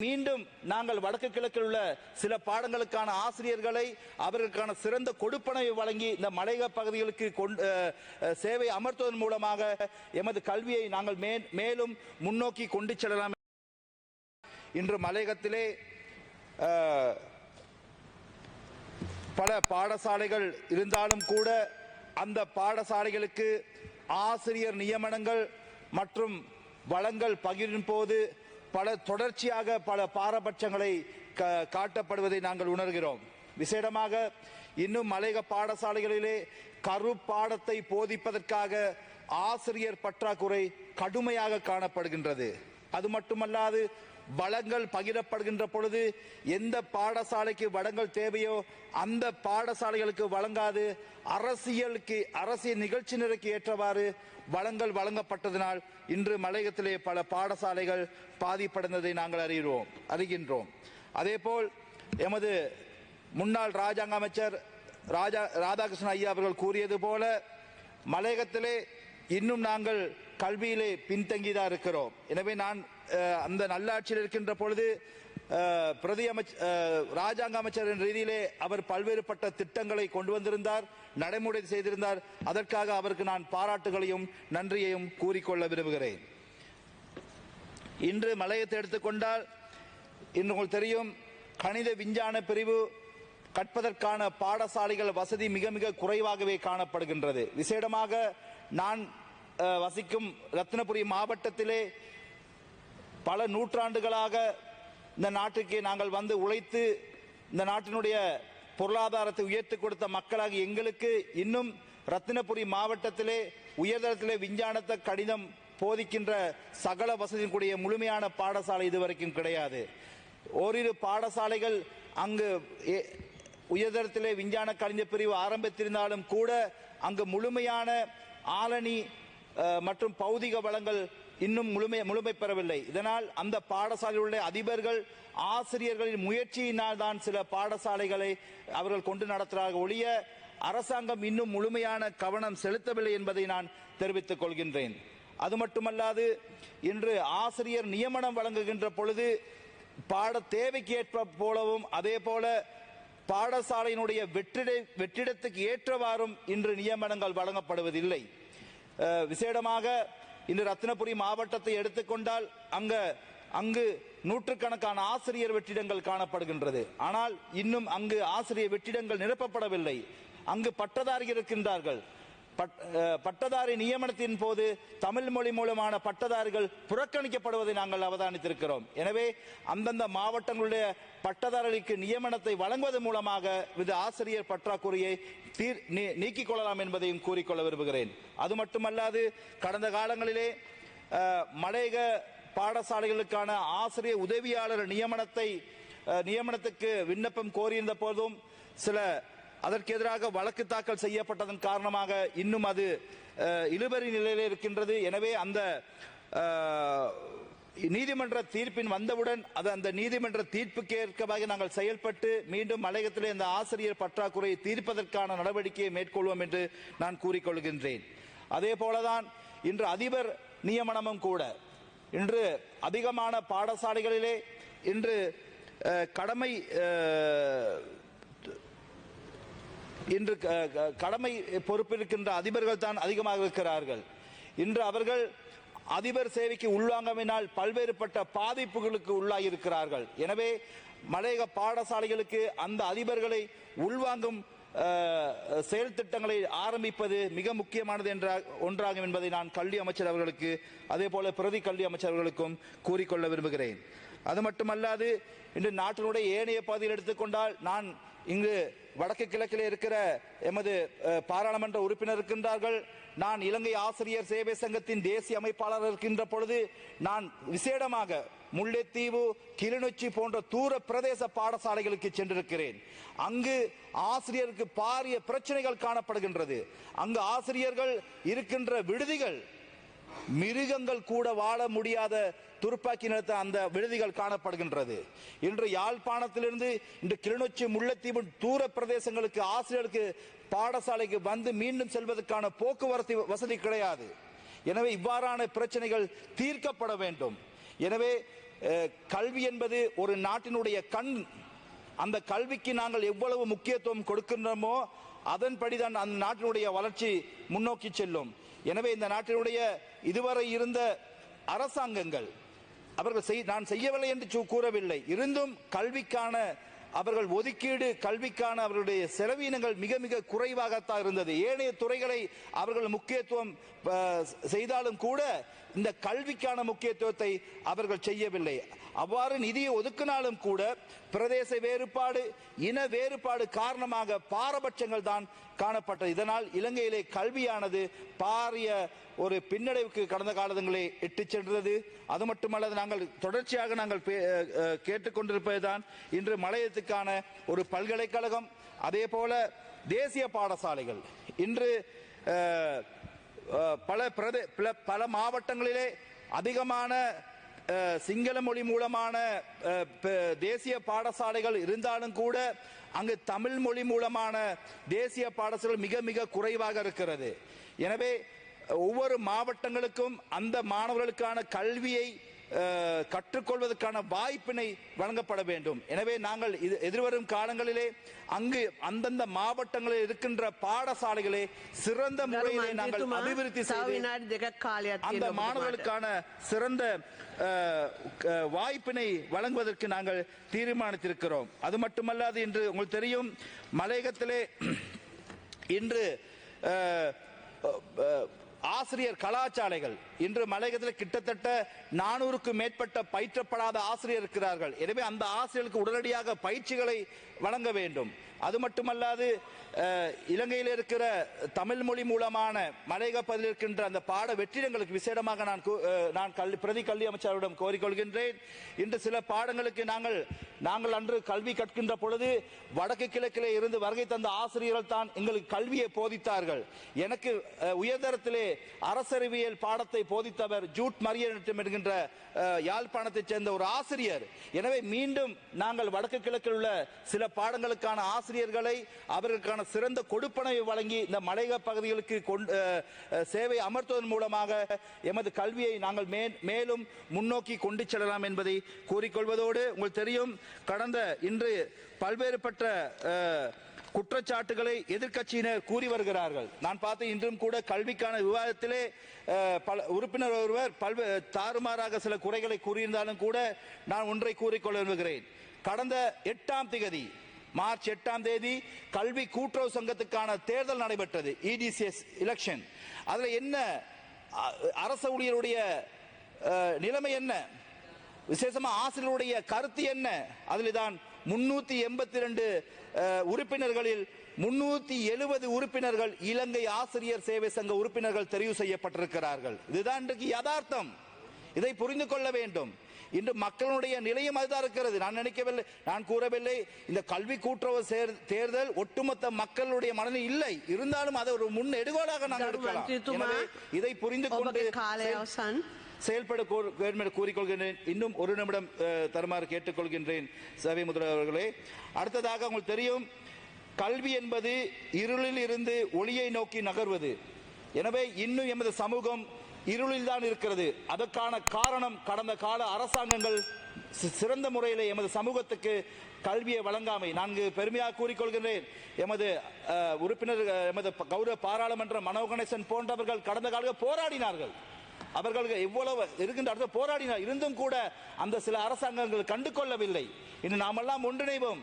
மீண்டும் நாங்கள் வடக்கு கிழக்கில் உள்ள சில பாடங்களுக்கான ஆசிரியர்களை அவர்களுக்கான சிறந்த கொடுப்பனை வழங்கி இந்த மலையக பகுதிகளுக்கு கொண்டு சேவை அமர்த்துவதன் மூலமாக எமது கல்வியை நாங்கள் மே- மேலும் முன்னோக்கி கொண்டு செல்லலாம். இன்று மலையகத்திலே பல பாடசாலைகள் இருந்தாலும் கூட அந்த பாடசாலைகளுக்கு ஆசிரியர் நியமனங்கள் மற்றும் வளங்கள் பகிரின் போது பல தொடர்ச்சியாக பல பாரபட்சங்களை காட்டப்படுவதை நாங்கள் உணர்கிறோம். விசேடமாக இன்னும் மலையக பாடசாலைகளிலே கரு பாடத்தை போதிப்பதற்காக ஆசிரியர் பற்றாக்குறை கடுமையாக காணப்படுகின்றது. அது மட்டுமல்லாது வளங்கள் பகிரப்படுகின்ற பொழுது எந்த பாடசாலைக்கு வளங்கள் தேவையோ அந்த பாடசாலைகளுக்கு வழங்காது. அரசியலுக்கு அரசியல் நிகழ்ச்சி நிலைக்கு ஏற்றவாறு வளங்கள் வழங்கப்பட்டதனால் இன்று மலையகத்திலே பல பாடசாலைகள் பாதிப்படைந்ததை நாங்கள் அறிகிறோம் அறிகின்றோம். அதேபோல் எமது முன்னாள் ராஜாங்க அமைச்சர் ராஜா ராதாகிருஷ்ணன் ஐயா அவர்கள் கூறியது போல மலையகத்திலே இன்னும் நாங்கள் கல்வியிலே பின்தங்கிதான் இருக்கிறோம். எனவே நான் அந்த நல்லாட்சியில் இருக்கின்ற பொழுது பிரதி அமைச்ச ராஜாங்க அமைச்சர் என்ற ரீதியிலே அவர் பல்வேறுபட்ட திட்டங்களை கொண்டு வந்திருந்தார் நடைமுறை செய்திருந்தார். அதற்காக அவருக்கு நான் பாராட்டுகளையும் நன்றியையும் கூறிக்கொள்ள விரும்புகிறேன். இன்று மலையத்தை எடுத்துக்கொண்டால் இன்று உங்களுக்கு தெரியும் கணித விஞ்ஞான பிரிவு கற்பதற்கான பாடசாலைகள் வசதி மிக மிக குறைவாகவே காணப்படுகின்றது. விசேடமாக நான் வசிக்கும் ரத்னபுரி மாவட்டத்திலே பல நூற்றாண்டுகளாக இந்த நாட்டுக்கு நாங்கள் வந்து உழைத்து இந்த நாட்டினுடைய பொருளாதாரத்தை உயர்த்தி கொடுத்த மக்களாக எங்களுக்கு இன்னும் ரத்தினபுரி மாவட்டத்திலே உயர்தரத்திலே விஞ்ஞானத்தை கடிதம் போதிக்கின்ற சகல வசதியும் கூடிய முழுமையான பாடசாலை இதுவரைக்கும் கிடையாது. ஓரிரு பாடசாலைகள் அங்கு உயர்தரத்திலே விஞ்ஞான கலைஞர் பிரிவு ஆரம்பித்திருந்தாலும் கூட அங்கு முழுமையான ஆலனி மற்றும் பௌதிக வளங்கள் இன்னும் முழுமை முழுமை பெறவில்லை. இதனால் அந்த பாடசாலையில் உள்ள அதிபர்கள் ஆசிரியர்களின் முயற்சியினால் தான் சில பாடசாலைகளை அவர்கள் கொண்டு நடத்துகிறார்கள். ஒழிய அரசாங்கம் இன்னும் முழுமையான கவனம் செலுத்தவில்லை என்பதை நான் தெரிவித்துக் கொள்கின்றேன். அது மட்டுமல்லாது இன்று ஆசிரியர் நியமனம் வழங்குகின்ற பொழுது பாட தேவைக்கு ஏற்ப போலவும் அதே போல பாடசாலையினுடைய வெற்றிட வெற்றிடத்துக்கு ஏற்றவாறும் இன்று நியமனங்கள் வழங்கப்படுவதில்லை. விசேடமாக இன்று ரத்தினபுரி மாவட்டத்தை எடுத்துக்கொண்டால் அங்க அங்கு நூற்றுக்கணக்கான ஆசிரியர் வெற்றிடங்கள் காணப்படுகின்றது. ஆனால் இன்னும் அங்கு ஆசிரியர் வெற்றிடங்கள் நிரப்பப்படவில்லை. அங்கு பட்டதாரிகள் இருக்கின்றார்கள். பட்டதாரி நியமனத்தின் போது தமிழ் மொழி மூலமான பட்டதாரிகள் புறக்கணிக்கப்படுவதை நாங்கள் அவதானித்திருக்கிறோம். எனவே அந்தந்த மாவட்டங்களுடைய பட்டதாரிகளுக்கு நியமனத்தை வழங்குவதன் மூலமாக இது ஆசிரியர் பற்றாக்குறையை தீர் நீ- நீக்கிக் கொள்ளலாம் என்பதையும் கூறிக்கொள்ள விரும்புகிறேன். அது மட்டுமல்லாது கடந்த காலங்களிலே மலையக பாடசாலைகளுக்கான ஆசிரியர் உதவியாளர் நியமனத்தை நியமனத்துக்கு விண்ணப்பம் கோரியிருந்த போதும் சில அதற்கு எதிராக வழக்கு தாக்கல் செய்யப்பட்டதன் காரணமாக இன்னும் அது இழுபறி நிலையில் இருக்கின்றது. எனவே அந்த நீதிமன்ற தீர்ப்பின் வந்தவுடன் அது அந்த நீதிமன்ற தீர்ப்புக்கு ஏற்கமாக நாங்கள் செயல்பட்டு மீண்டும் மலையகத்திலே இந்த ஆசிரியர் பற்றாக்குறையை தீர்ப்பதற்கான நடவடிக்கையை மேற்கொள்வோம் என்று நான் கூறிக்கொள்கின்றேன். அதே போலதான் இன்று அதிபர் நியமனமும் கூட இன்று அதிகமான பாடசாலைகளிலே இன்று கடமை இன்று க- க- கடமை பொறுப்பிருக்கின்ற அதிபர்கள் தான் அதிகமாக இருக்கிறார்கள். இன்று அவர்கள் அதிபர் சேவைக்கு உள்வாங்கமினால் பல்வேறுபட்ட பாதிப்புகளுக்கு உள்ளாகி இருக்கிறார்கள் எனவே மலையக பாடசாலைகளுக்கு அந்த அதிபர்களை உள்வாங்கும் செயல் திட்டங்களை ஆரம்பிப்பது மிக முக்கியமானது என்ற ஒன்றாகும் என்பதை நான் கல்வி அமைச்சர் அவர்களுக்கு அதே போல பிரதி கல்வி அமைச்சர்களுக்கும் கூறிக்கொள்ள விரும்புகிறேன். அது மட்டுமல்லாது இன்று நாட்டினுடைய ஏனைய பகுதியில் எடுத்துக்கொண்டால் நான் இங்கு வடக்கு கிழக்கில் இருக்கிற எமது பாராளுமன்ற உறுப்பினர் இருக்கின்றார்கள். நான் இலங்கை ஆசிரியர் சேவை சங்கத்தின் தேசிய அமைப்பாளர் இருக்கின்ற பொழுது நான் விசேடமாக முல்லைத்தீவு கிளிநொச்சி போன்ற தூர பிரதேச பாடசாலைகளுக்கு சென்றிருக்கிறேன். அங்கு ஆசிரியருக்கு பாரிய பிரச்சனைகள் காணப்படுகின்றது. அங்கு ஆசிரியர்கள் இருக்கின்ற விடுதிகள் மிருகங்கள் கூட வாழ முடியாத துருப்பாக்கி நிறுத்த அந்த விடுதிகள் காணப்படுகின்றது. இன்று யாழ்ப்பாணத்திலிருந்து இன்று கிளிநொச்சி முல்லைத்தீவு தூர பிரதேசங்களுக்கு ஆசிரியர்களுக்கு பாடசாலைக்கு வந்து மீண்டும் செல்வதற்கான போக்குவரத்து வசதி கிடையாது. எனவே இவ்வாறான பிரச்சனைகள் தீர்க்கப்பட வேண்டும். எனவே கல்வி என்பது ஒரு நாட்டினுடைய கண். அந்த கல்விக்கு நாங்கள் எவ்வளவு முக்கியத்துவம் கொடுக்கின்றோமோ அதன்படிதான் அந்த நாட்டினுடைய வளர்ச்சி முன்னோக்கி செல்லும். எனவே இந்த நாட்டினுடைய இதுவரை இருந்த அரசாங்கங்கள் அவர்கள் செய் நான் செய்யவில்லை என்று சு- கூறவில்லை. இருந்தும் கல்விக்கான அவர்கள் ஒதுக்கீடு கல்விக்கான அவர்களுடைய செலவீனங்கள் மிக மிக குறைவாகத்தான் இருந்தது. ஏனைய துறைகளை அவர்கள் முக்கியத்துவம் செய்தாலும் கூட இந்த கல்விக்கான முக்கியத்துவத்தை அவர்கள் செய்யவில்லை. அவ்வாறு நிதியை ஒதுக்கினாலும் கூட பிரதேச வேறுபாடு இன வேறுபாடு காரணமாக பாரபட்சங்கள் தான் காணப்பட்டது. இதனால் இலங்கையிலே கல்வியானது பாரிய ஒரு பின்னடைவுக்கு கடந்த காலங்களிலே இட்டு சென்றது. அது மட்டுமல்லாது நாங்கள் தொடர்ச்சியாக நாங்கள் பே- அஹ், கேட்டுக்கொண்டிருப்பதுதான் இன்று மலையத்துக்கான ஒரு பல்கலைக்கழகம் அதே போல தேசிய பாடசாலைகள். இன்று பல பிரதே பல- பல மாவட்டங்களிலே அதிகமான சிங்கள மொழி மூலமான தேசிய பாடசாலைகள் இருந்தாலும் கூட அங்கு தமிழ் மொழி மூலமான தேசிய பாடசாலைகள் மிக மிக குறைவாக இருக்கிறது. எனவே ஒவ்வொரு மாவட்டங்களுக்கும் அந்த மாணவர்களுக்கான கல்வியை கற்றுக்கொள்வதற்கான வாய்ப்பினை வழங்கப்பட வேண்டும். எனவே நாங்கள் இது எதிர்வரும் காலங்களிலே அங்கு அந்தந்த மாவட்டங்களில் இருக்கின்ற பாடசாலைகளை சிறந்த முறையிலே நாங்கள் அபிவிருத்தி செய்து அந்த மாணவர்களுக்கான சிறந்த வாய்ப்பினை வழங்குவதற்கு நாங்கள் தீர்மானித்திருக்கிறோம். அது மட்டுமல்லாது இன்று உங்களுக்கு தெரியும் மலையகத்திலே இன்று ஆசிரியர் கலாச்சாலைகள். இன்று மலையகத்தில் கிட்டத்தட்ட நானூறுக்கும் மேற்பட்ட பயிற்றப்படாத ஆசிரியர் இருக்கிறார்கள். எனவே அந்த ஆசிரியர்களுக்கு உடனடியாக பயிற்சிகளை வழங்க வேண்டும். அது மட்டுமல்லாது இலங்கையில் இருக்கிற தமிழ் மொழி மூலமான மலையக பகுதியில் இருக்கின்ற அந்த பாட வெற்றிடங்களுக்கு விசேடமாக நான் நான் கல்வி பிரதி கல்வி அமைச்சரிடம் கோரிக்கொள்கின்றேன். இன்று சில பாடங்களுக்கு நாங்கள் நாங்கள் அன்று கல்வி கற்கின்ற பொழுது வடக்கு கிழக்கிலே இருந்து வருகை தந்த ஆசிரியர்கள் தான் எங்களுக்கு கல்வியை போதித்தார்கள். எனக்கு உயர்தரத்திலே அரசறிவியல் பாடத்தை போதித்தவர் ஜூட் மரியனிட்டம் என்கின்ற யாழ்ப்பாணத்தைச் சேர்ந்த ஒரு ஆசிரியர். எனவே மீண்டும் நாங்கள் வடக்கு கிழக்கில் உள்ள சில பாடங்களுக்கான ஆசிரியர்களை அவர்களுக்கான சிறந்த கொடுப்பனவை வழங்கி இந்த மலையக பகுதிகளுக்கு கொண்டு சேவை அமர்த்துவதன் மூலமாக எமது கல்வியை நாங்கள் மே- மேலும் முன்னோக்கி கொண்டு செல்லலாம் என்பதை கூறிக்கொள்வதோடு உங்களுக்கு தெரியும் கடந்த இன்று பல்வேறுபட்ட குற்றச்சாட்டுகளை எதிர்க்கட்சியினர் கூறி வருகிறார்கள். நான் பார்த்த இன்றும் கூட கல்விக்கான விவாதத்திலே பல உறுப்பினர் ஒருவர் பல்வே தாறுமாறாக சில குறைகளை கூறியிருந்தாலும் கூட நான் ஒன்றை கூறிக்கொள்ள விரும்புகிறேன். கடந்த எட்டாம் திகதி மார்ச் எட்டாம் தேதி கல்வி கூட்டுறவு சங்கத்துக்கான தேர்தல் நடைபெற்றது இடிசிஎஸ் எலெக்ஷன் அதுல என்ன அ- அரச ஊழியருடைய நிலைமை என்ன? விசேஷமா ஆசிரியருடைய கருத்து என்ன? அதில் தான் முன்னூத்தி எண்பத்தி ரெண்டு உறுப்பினர்களில் முன்னூத்தி எழுபது உறுப்பினர்கள் இலங்கை ஆசிரியர் சேவை சங்க உறுப்பினர்கள் தெரிவு செய்யப்பட்டிருக்கிறார்கள். இதுதான் இன்றைக்கு யதார்த்தம். இதை புரிந்து கொள்ள வேண்டும். இன்று மக்களுடைய நிலையும் அதுதான் இருக்கிறது. நான் நினைக்கவில்லை நான் கூறவில்லை. இந்த கல்வி கூட்டுறவு தேர்தல் ஒட்டுமொத்த மக்களுடைய மனதில் இல்லை. இருந்தாலும் அதை ஒரு முன் கரு எடுக்கலாம். இதை புரிந்து கொண்டு செயல்பட கூறிக்கொள்கின்றேன். இன்னும் ஒரு நிமிடம் தருமாறு கேட்டுக்கொள்கின்றேன் சபை முதல்வர்களே அடுத்ததாக உங்களுக்கு தெரியும் கல்வி என்பது இருளில் இருந்து ஒளியை நோக்கி நகர்வது. எனவே இன்னும் எமது சமூகம் இருளில் தான் இருக்கிறது. அதற்கான காரணம் கடந்த கால அரசாங்கங்கள் சிறந்த முறையில் எமது சமூகத்துக்கு கல்வியை வழங்காமை. நான்கு பெருமையாக கூறிக்கொள்கின்றேன். எமது உறுப்பினர் எமது கௌரவ பாராளுமன்ற மனோ கணேசன் போன்றவர்கள் கடந்த காலத்தில் போராடினார்கள். அவர்களுக்கு எவ்வளவு இருக்கின்ற அடுத்த போராடினார். இருந்தும் கூட அந்த சில அரசாங்கங்கள் கண்டு கொள்ளவில்லை இன்று நாமெல்லாம் ஒன்றிணைவோம்.